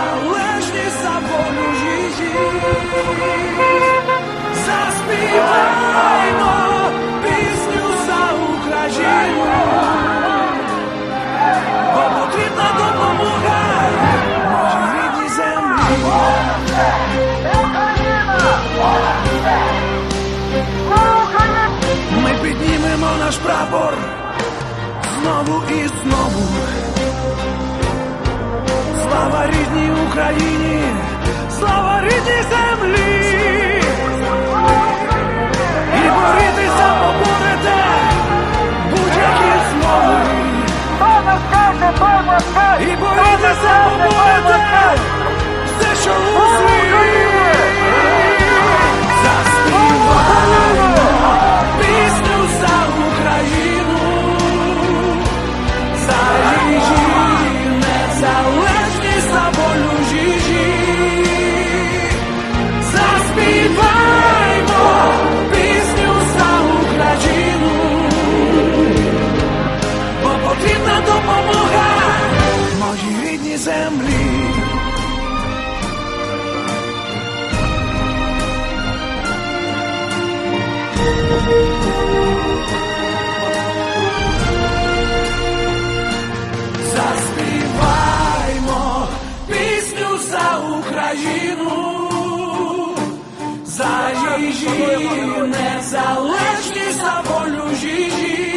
незалежність, за волю її. Заспіваймо пісню за Україну, бо потрібна допомога нашій рідній землі. Ми піднімемо наш прапор знову і знову. Слава рідній Україні, Україну, за її незалежність, за волю її.